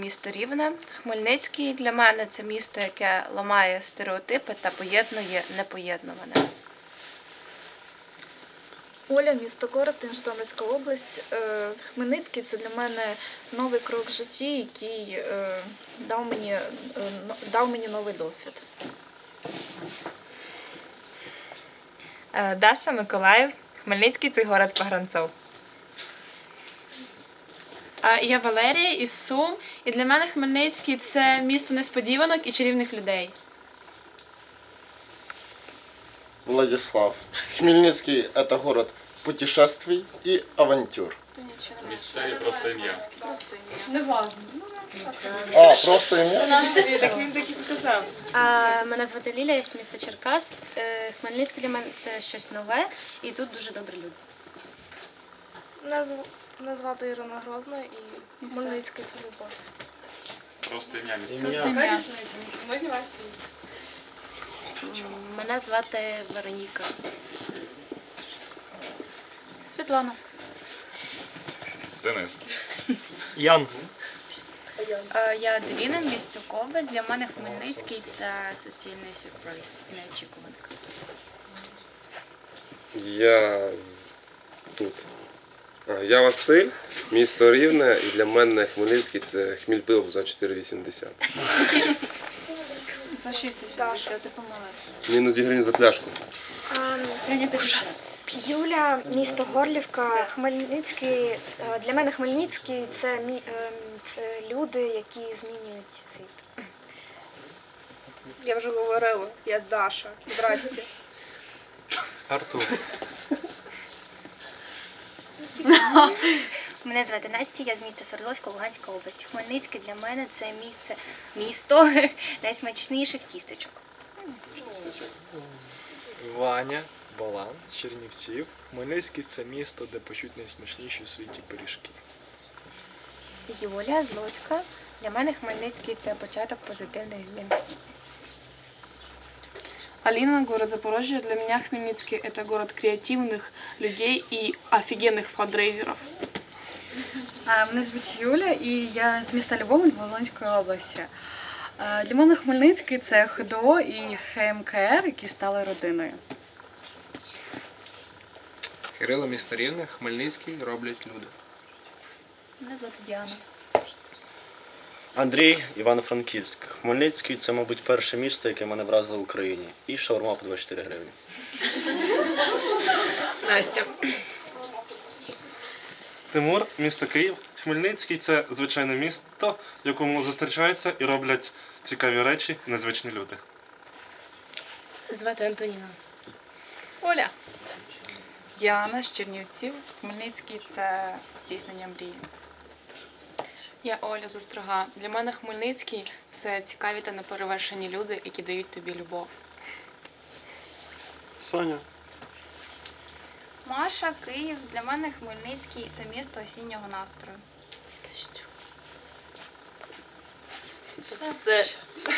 Місто Рівне. Хмельницький для мене це місто, яке ламає стереотипи та поєднує непоєднуване. Оля, місто Коростень, Житомирська область. Е, Хмельницький це для мене новий крок в житті, який е, дав мені, е, дав мені новий досвід. Е, Даша Миколаїв, Хмельницький це город погранцов. Я Валерія із Сум, і для мене Хмельницький це місто несподіванок і чарівних людей. Владислав. Хмельницкий – это город путешествий и авантюр. Місцеві просто ім'я. А, просто имя? Так він так і сказав. А, мене звати Ліля, я з міста Черкас. Е, Хмельницький для мене це щось нове, і тут дуже добрі люди. Мене звати Ірина Грозна і Хмельницький це. Просто ім'я місцеві. Ім'я. М, Мене звати Вероніка. Світлана. Денис. Ян. Я Девіна, місто Коваль. Для мене Хмельницький це суцільний сюрприз і неочікуванка. Я тут. А, Я Василь, місто Рівне, і для мене Хмельницький це Хмільпил за 4,80. За 6,80, ти помилилася. Мінус 2 гривні за пляшку. Ужас. Юля, місто Горлівка, Хмельницький. е, Для мене Хмельницький це, мі- ем, це люди, які змінюють світ. Я вже говорила, я Даша. Здрасте. Артур. Мене звати Настя, я з міста Свердловська, Луганська область. Хмельницький для мене це місце, місто найсмачніших тістечок. Ваня. Балан Чернівців. Хмельницький це місто, де печуть найсмачніші у світі пиріжки. Юлія Злуцька. Для мене Хмельницький це початок позитивних змін. Алина, город Запорожье. Для меня Хмельницкий это город креативных людей и офигенных фандрейзеров. А, Мене звуть Юля і я з міста Любомель Волинської області. А, Для мене Хмельницький це ХДО і ХМКР, які стали родиною. Кирило, місто Рівне, Хмельницький роблять люди. Мене звати Діана. Андрій, Івано-Франківськ. Хмельницький це, мабуть, перше місто, яке мене вразило в Україні. І шаурма по 24 гривні. Настя. Тимур, місто Київ. Хмельницький це звичайне місто, в якому зустрічаються і роблять цікаві речі незвичні люди. Звати Антоніна. Оля. Діана з Чернівців. Хмельницький це здійснення мрії. Я Оля Зострога. Для мене Хмельницький це цікаві та неперевершені люди, які дають тобі любов. Соня. Маша, Київ. Для мене Хмельницький це місто осіннього настрою. Це